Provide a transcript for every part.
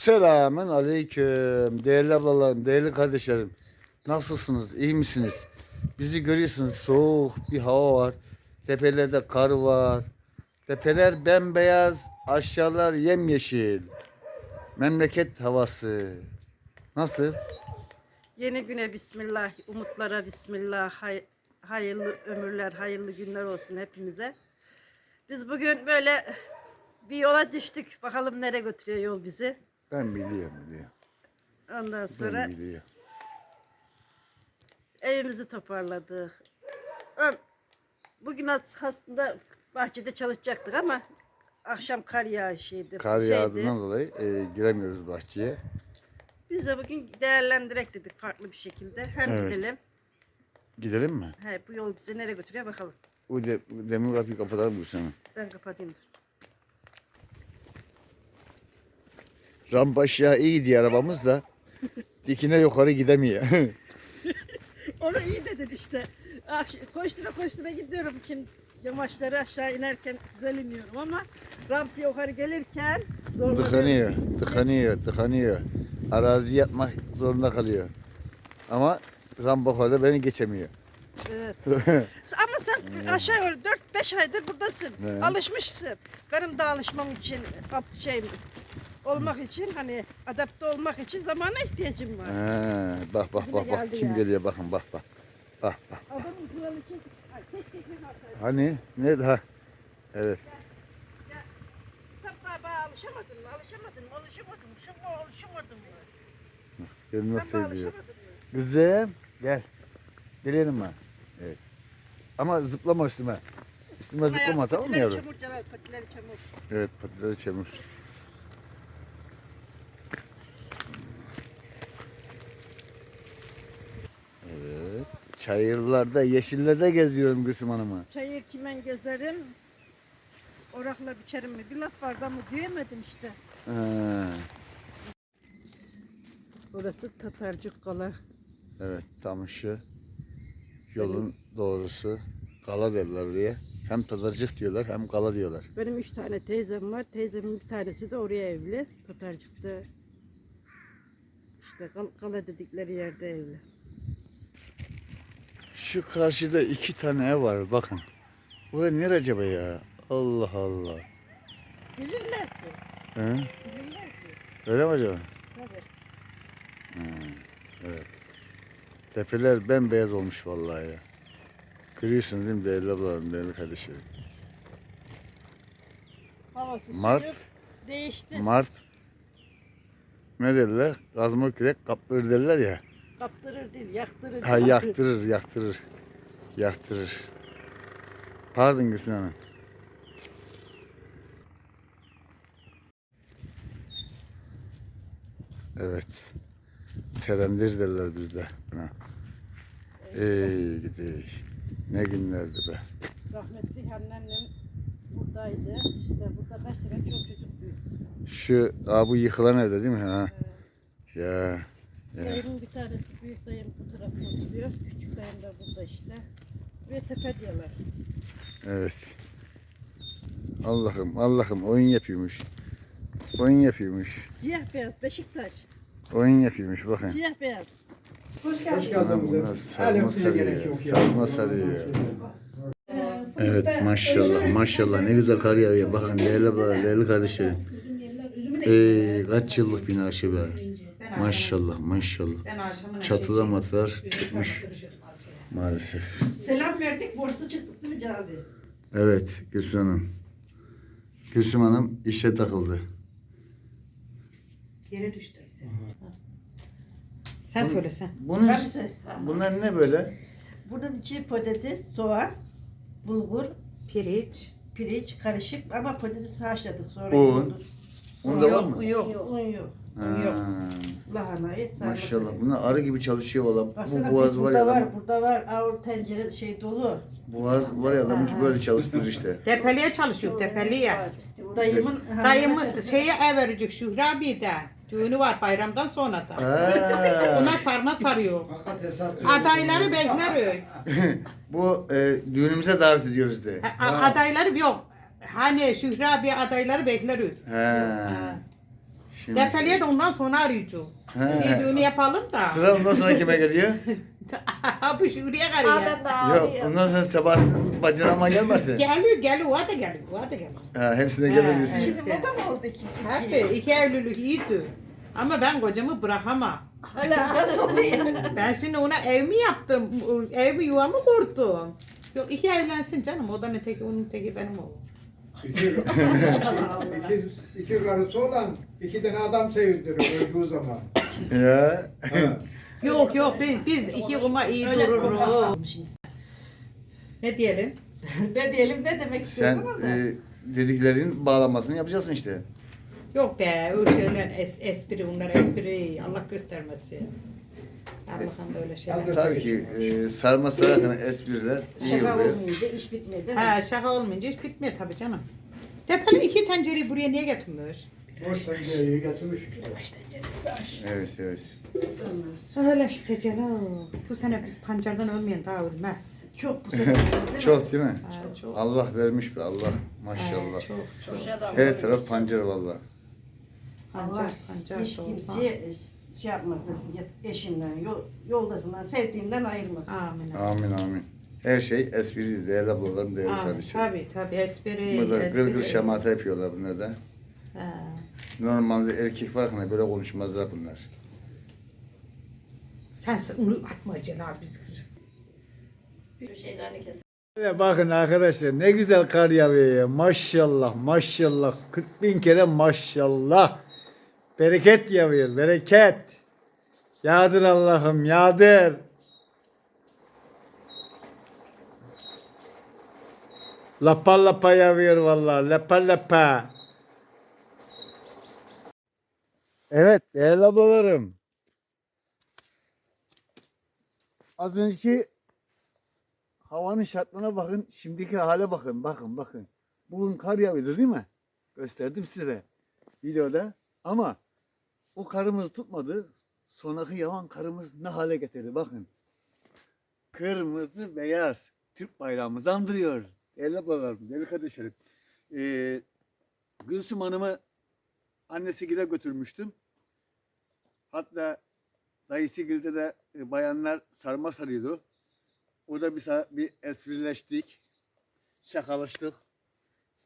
Selamün aleyküm. Değerli ablalarım, değerli kardeşlerim. Nasılsınız? iyi misiniz? Bizi görüyorsunuz. Soğuk bir hava var. Tepelerde kar var. Tepeler bembeyaz, aşağılar yemyeşil. Memleket havası. Nasıl? Yeni güne bismillah, umutlara bismillah, hay- hayırlı ömürler, hayırlı günler olsun hepimize. Biz bugün böyle bir yola düştük. Bakalım nereye götürüyor yol bizi. Ben biliyorum, biliyorum. Ondan sonra Ben biliyorum. evimizi toparladık. Bugün as- aslında bahçede çalışacaktık ama akşam kar yağışıydı. Kar şeydi. yağdığından dolayı e, giremiyoruz bahçeye. Biz de bugün değerlendirek dedik farklı bir şekilde. Hem Evet. gidelim. Gidelim mi? He, bu yol bizi nereye götürüyor bakalım. Bu de, demir kapıyı kapatalım bu sene. Ben kapatayım. dur. Rampa aşağı iyi gidiyor arabamız da dikine yukarı gidemiyor. Onu iyi dedin işte. Koştura koştura gidiyorum ki yamaçları aşağı inerken güzel iniyorum ama ramp yukarı gelirken zorlanıyorum. tıkanıyor, tıkanıyor, tıkanıyor. Arazi yapmak zorunda kalıyor. Ama rampa fazla beni geçemiyor. Evet. Ama sen aşağı yukarı 4-5 aydır buradasın. Evet. Alışmışsın. Benim de alışmam için şey olmak için hani adapte olmak için zamana ihtiyacım var. Ha, bak bak bak bak kim ya. geliyor bakın bak bak. Bak bak. Adamın kuralı için Ay, keşke kim alsaydı. Hani nerede ha? Evet. Sen bana alışamadın mı? Alışamadın mı? Alışamadın mı? Şimdi alışamadın mı? Beni nasıl seviyor? Kızım gel. Gelelim mi? Evet. Ama zıplama üstüme. Üstüme zıplama tamam mı patileri yavrum? çamur Celal, patileri çamur. Evet patileri çamur. Evet. Çayırlarda, yeşillerde geziyorum Gülsüm Hanım'ı. Çayır kimen gezerim, orakla biçerim mi? Bir laf vardı ama diyemedim işte. Ha, Burası Tatarcık Kala. evet tam şu yolun doğrusu. Kala derler oraya. Hem tadarcık diyorlar hem kala diyorlar. Benim üç tane teyzem var. Teyzemin bir tanesi de oraya evli. Tatarcık'ta işte kal- kala dedikleri yerde evli. Şu karşıda iki tane ev var bakın. Burası nere acaba ya? Allah Allah. Bilirler ki. He? Bilirler ki. Öyle mi acaba? Tabii. Evet. Tepeler bembeyaz olmuş vallahi ya. Görüyorsunuz değil mi değerli ablalarım, değerli kardeşlerim? Havası Mart. suyu değişti. Mart ne derler? Kazma kürek kaptırır derler ya. Kaptırır değil, yaktırır. Ha yaktırır, yaktırır. Yaktırır. Pardon Gülsün Hanım. Evet. Serendir derler bizde buna. Ey gidi. Ne günlerdi be. Rahmetli anneannem buradaydı. İşte burada beş sene çok çocuk büyüttü. Şu aa, bu yıkılan evde değil mi? Ha? Ya. Ya. Dayımın bir tanesi büyük dayım bu tarafta oturuyor. Küçük dayım da burada işte. Ve tepe diyorlar. Evet. Allah'ım Allah'ım oyun yapıyormuş. Oyun yapıyormuş. Siyah beyaz Beşiktaş. Oyun yapıyormuş bakın. Siyah beyaz. Hoş Bunlar, geldin. bunlar sarma sarıyor. Sarma sarıyor. Evet maşallah maşallah ne güzel kar yağıyor. Bakın değerli bağlı, değerli kardeşlerim. Ey kaç yıllık bina şu be. Maşallah maşallah. Çatılar matılar çıkmış maalesef. Selam verdik, borsa çıktık değil mi Can abi? Evet Gülsüm Hanım. Gülsüm Hanım işe takıldı. Yere düştü. Sen söyle sen. Bunun, Ben şey, bunlar ne böyle? bunun içi patates, soğan, bulgur, Pirinç. pirinç karışık ama patatesi haşladık sonra Un. yoğurduk. Un da var mı? Yok, un yok. Ha, Lahanayı sarma maşallah. Bunlar arı gibi çalışıyor valla. Baksana Bu boğaz var burada ya. var, adamı- burada var. Ağır tencere şey dolu. Boğaz var ya adamı böyle çalıştırır işte. Tepeliye çalışıyor tepeliye. Dayımın Dayımın şeye ev verecek Şükrü abi de. Düğünü var bayramdan sonra da. Ha. Ona sarma sarıyor. Adayları bekler. Bu e, düğünümüze davet ediyoruz de. Adayları yok. Hani Şükrü abi adayları bekler. Ha. Şimdi Defeliye de ondan sonra arayacağım. He. Düğünü yapalım da. Sıra ondan sonra kime geliyor? Bu Şuriye arıyor. Yok ondan sonra sabah bacınama gelmesin. Geliyor geliyor. O da geliyor. O da geliyor. Ha, hepsine Ha, gelebilirsin. evet. Şimdi moda mı oldu ki? Tabii iki evlilik iyiydi. Ama ben kocamı bırakamam. Hala nasıl oluyor? Ben şimdi ona ev mi yaptım? Ev mi yuva mı kurdum? Yok iki evlensin canım. O da ne teki onun teki benim oğlum. İki, iki, iki karısı olan iki tane adam sevindiriyor öldüğü zaman. Ya. Ha. Yok yok biz, biz iki kuma iyi Öyle dururuz. konuşalım. Ne diyelim? Ne diyelim ne demek Sen istiyorsun da? e, dediklerin bağlamasını yapacaksın işte. Yok be o şeyler es, espri bunlar espri Allah göstermesin. Allah'ım böyle şeyler. Tabii ki e, sarma sararken espriler iyi Şaka oluyor. olmayınca iş bitmedi değil mi? Ha şaka olmayınca hiç bitmiyor tabii canım. Depeli iki tencereyi buraya niye getirmiş? Boş tencereyi getirmiş. Baş tenceresi de aş. Evet evet. Öyle işte canım. Bu sene biz pancardan ölmeyen daha ölmez. Çok bu sefer değil mi? Çok değil mi? Ha, çok. Allah vermiş be Allah. Ha, Maşallah. çok çok. Her taraf pancar valla. Pancar Allah pancar. hiç kimseye şey yapmasın, eşinden, yol, yoldasından, sevdiğinden ayırmasın. Amin. Amin amin. Her şey espri değerli ablalarım değerli Amin. kardeşlerim. Tabii tabii espri. Burada espri. gır gır şamata yapıyorlar bunlar da. Ha. Normalde erkek varken böyle konuşmazlar bunlar. Sen sen onu atma Cenab biz kızım. Şu şeylerini kes. Ya Bakın arkadaşlar ne güzel kar yağıyor ya. Maşallah maşallah 40 bin kere maşallah. Bereket yağıyor bereket. Yağdır Allah'ım yağdır. Lapa lapa yağıyor vallahi lapa lapa. Evet değerli ablalarım. Az önceki havanın şartlarına bakın, şimdiki hale bakın, bakın, bakın. Bugün kar yağıyordu değil mi? Gösterdim size videoda. Ama o karımız tutmadı. Sonraki yağan karımız ne hale getirdi bakın. Kırmızı beyaz Türk bayrağımızı andırıyor. Değerli ablalarım, değerli kardeşlerim. Ee, Gülsüm Hanım'ı annesiyle götürmüştüm. Hatta dayısıgilde de e, bayanlar sarma sarıyordu. Orada bir, bir esprileştik. Şakalaştık.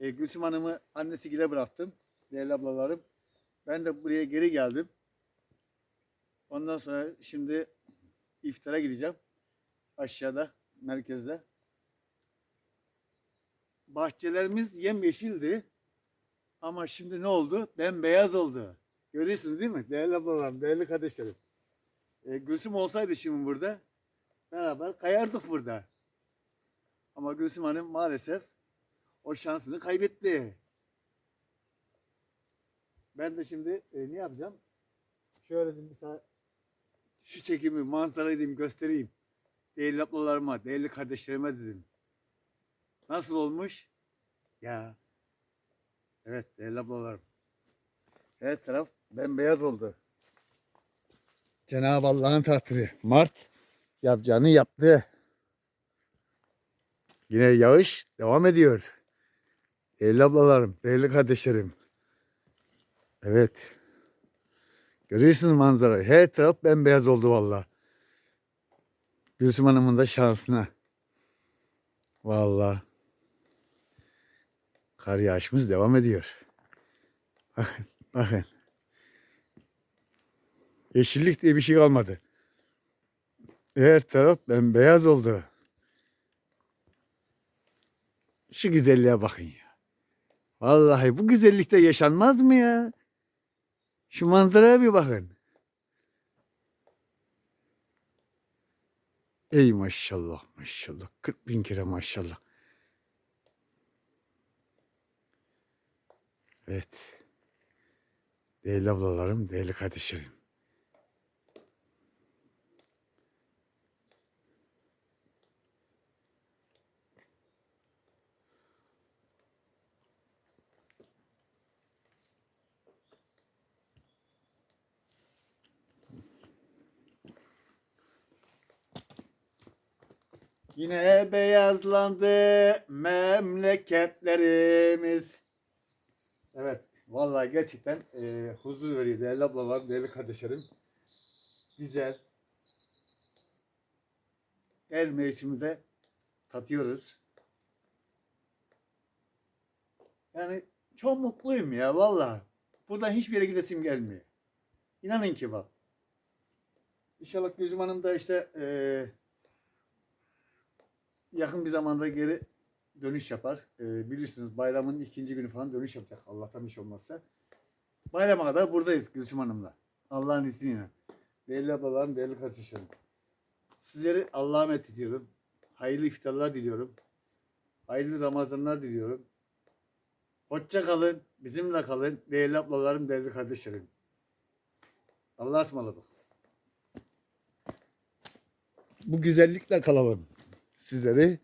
E, Gülsüm Hanım'ı annesi gide bıraktım. Değerli ablalarım. Ben de buraya geri geldim. Ondan sonra şimdi iftara gideceğim. Aşağıda, merkezde. Bahçelerimiz yemyeşildi. Ama şimdi ne oldu? Bembeyaz oldu. Görüyorsunuz değil mi? Değerli ablalarım, değerli kardeşlerim. E, Gülsüm olsaydı şimdi burada beraber kayardık burada. Ama Gülsüm Hanım maalesef o şansını kaybetti. Ben de şimdi e, ne yapacağım? Şöyle bir mesela şu çekimi, manzarayı dedim göstereyim. Değerli ablalarıma, değerli kardeşlerime dedim. Nasıl olmuş? Ya. Evet değerli ablalarım. Her taraf bembeyaz oldu. Cenab-ı Allah'ın takdiri. Mart yapacağını yaptı. Yine yağış devam ediyor. Değerli ablalarım, değerli kardeşlerim. Evet. Görüyorsunuz manzarayı. Her taraf bembeyaz oldu valla. Gülsüm Hanım'ın da şansına. Valla. Kar yağışımız devam ediyor. Bakın, bakın. Yeşillik diye bir şey kalmadı. Her taraf bembeyaz oldu. Şu güzelliğe bakın ya. Vallahi bu güzellikte yaşanmaz mı ya? Şu manzaraya bir bakın. Ey maşallah maşallah. 40 bin kere maşallah. Evet. Değerli ablalarım, değerli kardeşlerim. Yine beyazlandı memleketlerimiz. Evet, Vallahi gerçekten e, huzur veriyor değerli ablalar, değerli kardeşlerim. Güzel. Her mevsimi de tatıyoruz. Yani çok mutluyum ya vallahi. Buradan hiçbir yere gidesim gelmiyor. İnanın ki bak. İnşallah Gülsüm Hanım da işte eee, yakın bir zamanda geri dönüş yapar. Eee, bilirsiniz bayramın ikinci günü falan dönüş yapacak. Allah'tan iş olmazsa. Bayrama kadar buradayız Gülsüm Hanım'la. Allah'ın izniyle. Değerli ablalarım, değerli kardeşlerim. Sizleri Allah'a emanet ediyorum. Hayırlı iftarlar diliyorum. Hayırlı Ramazanlar diliyorum. Hoşça kalın, bizimle kalın. Değerli ablalarım, değerli kardeşlerim. Allah'a ısmarladık. Bu güzellikle kalalım. Sizleri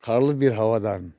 karlı bir havadan,